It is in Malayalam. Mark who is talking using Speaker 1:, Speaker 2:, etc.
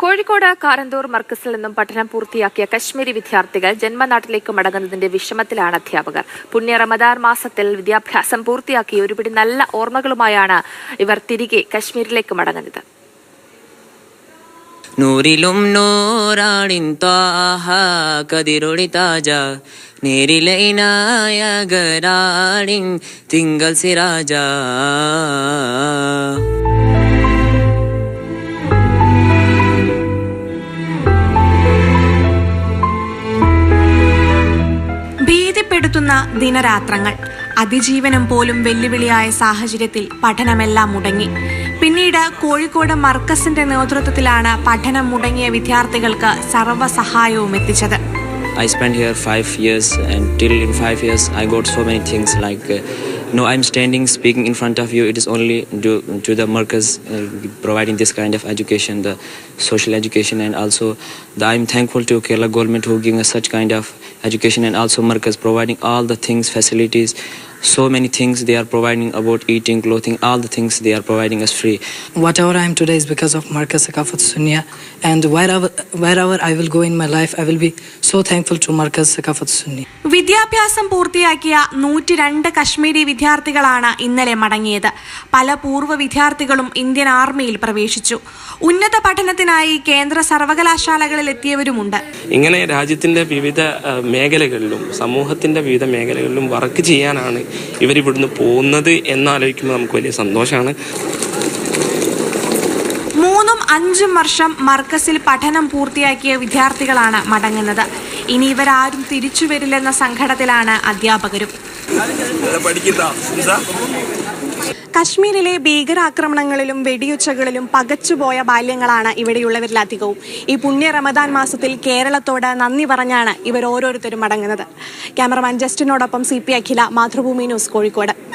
Speaker 1: കോഴിക്കോട് കാരന്തൂർ മർക്കസിൽ നിന്നും പഠനം പൂർത്തിയാക്കിയ കശ്മീരി വിദ്യാർത്ഥികൾ ജന്മനാട്ടിലേക്ക് മടങ്ങുന്നതിന്റെ വിഷമത്തിലാണ് അധ്യാപകർ. പുണ്യ റമദാർ മാസത്തിൽ വിദ്യാഭ്യാസം പൂർത്തിയാക്കി ഒരുപിടി നല്ല ഓർമ്മകളുമായാണ് ഇവർ തിരികെ കശ്മീരിലേക്ക് മടങ്ങുന്നത്.
Speaker 2: നൂറിലും നൂറാണിൻ ത്വാഹ കതിരൊളി താജ നേരിലൈനായ ഗരാണിൻ തിങ്കൾ സിരാജ.
Speaker 3: ഭീതിപ്പെടുത്തുന്ന ദിനരാത്രങ്ങൾ അതിജീവനം പോലും വെല്ലുവിളിയായ സാഹചര്യത്തിൽ പഠനമെല്ലാം മുടങ്ങി പിന്നീട് കോഴിക്കോട് മർക്കസിന്റെ നേതൃത്വത്തിലാണ് പഠനം മുടങ്ങിയ വിദ്യാർത്ഥികൾക്ക് സർവസഹായവും എത്തിച്ചത്
Speaker 2: I spent here five years, and till in five years, I got so many things like. Uh, no, I'm standing speaking in front of you. It is only due to the Merkaz uh, providing this kind of education, the social education, and also the, I'm thankful to Kerala government who giving us such kind of education, and also Markaz providing all the things, facilities, so many things they are providing about eating, clothing, all the things they are providing us free.
Speaker 4: whatever I am today is because of Marcus Sakafat Sunya. And wherever, wherever I will go in my life, I will be so thankful to Marcus Sakafat Sunya.
Speaker 3: വിദ്യാഭ്യാസം പൂർത്തിയാക്കിയ നൂറ്റി രണ്ട് കശ്മീരി വിദ്യാർത്ഥികളാണ് ഇന്നലെ മടങ്ങിയത് പല പൂർവ വിദ്യാർത്ഥികളും ഇന്ത്യൻ ആർമിയിൽ പ്രവേശിച്ചു ഉന്നത പഠനത്തിനായി കേന്ദ്ര സർവകലാശാലകളിൽ എത്തിയവരുമുണ്ട്
Speaker 5: ഇങ്ങനെ രാജ്യത്തിന്റെ വിവിധ മേഖലകളിലും സമൂഹത്തിന്റെ വിവിധ മേഖലകളിലും വർക്ക് ചെയ്യാനാണ് ഇവരിവിടുന്ന് പോകുന്നത് എന്നാലോചിക്കുമ്പോൾ നമുക്ക് വലിയ സന്തോഷമാണ്.
Speaker 3: മൂന്നും അഞ്ചും വർഷം മർക്കസിൽ പഠനം പൂർത്തിയാക്കിയ വിദ്യാർത്ഥികളാണ് മടങ്ങുന്നത്. ഇനി ഇവരാരും തിരിച്ചു വരില്ലെന്ന സങ്കടത്തിലാണ് അധ്യാപകരും. കശ്മീരിലെ ഭീകരാക്രമണങ്ങളിലും വെടിയുച്ചകളിലും പകച്ചുപോയ ബാല്യങ്ങളാണ് ഇവിടെയുള്ളവരിലധികവും ഈ പുണ്യ റമദാൻ മാസത്തിൽ കേരളത്തോട് നന്ദി പറഞ്ഞാണ് ഇവർ ഓരോരുത്തരും മടങ്ങുന്നത് cameraman ജസ്റ്റിനോടൊപ്പം C P Akhila Mathrubhumi news Kozhikode.